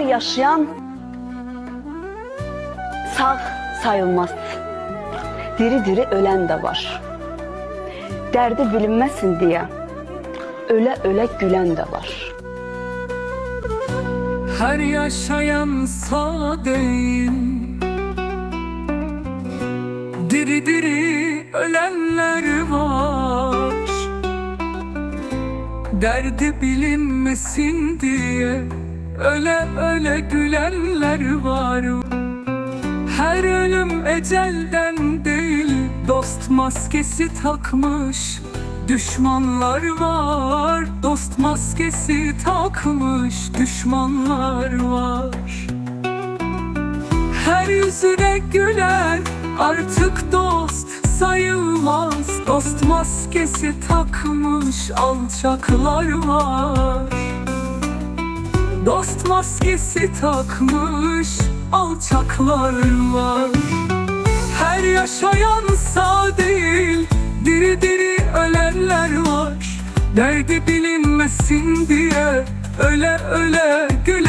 yaşayan sağ sayılmaz. Diri diri ölen de var. Derdi bilinmesin diye öle öle gülen de var. Her yaşayan sağ değil Diri diri ölenler var Derdi bilinmesin diye Öle öle gülenler var. Her ölüm ecelden değil Dost maskesi takmış. Düşmanlar var Dost maskesi takmış. Düşmanlar var. Her yüzüne gülen Artık dost sayılmaz. Dost maskesi takmış Alçaklar var Dost maskesi takmış alçaklar var. Her yaşayan sağ değil Diri diri ölenler var. Derdi bilinmesin diye Öle öle gülenler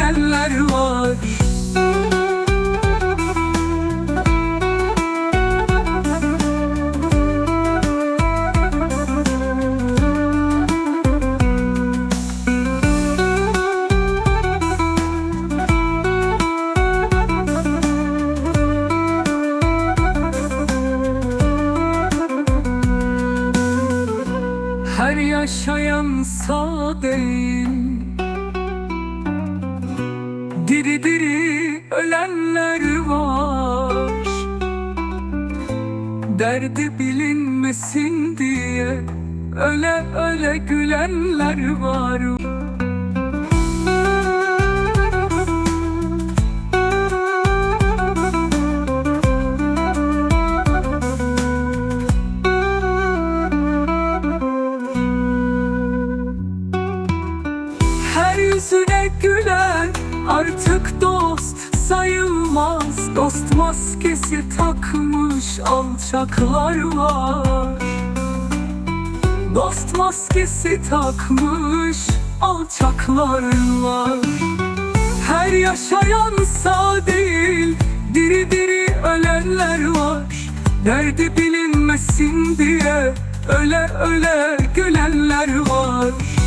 Her yaşayan sağ değil Diri diri ölenler var. Derdi bilinmesin diye Öle öle gülenler var yüzüne gülen artık dost sayılmaz. Dost maskesi takmış alçaklar var. Dost maskesi takmış alçaklar var. Her yaşayan sağ değil Diri diri ölenler var. Derdi bilinmesin diye Öle öle gülenler var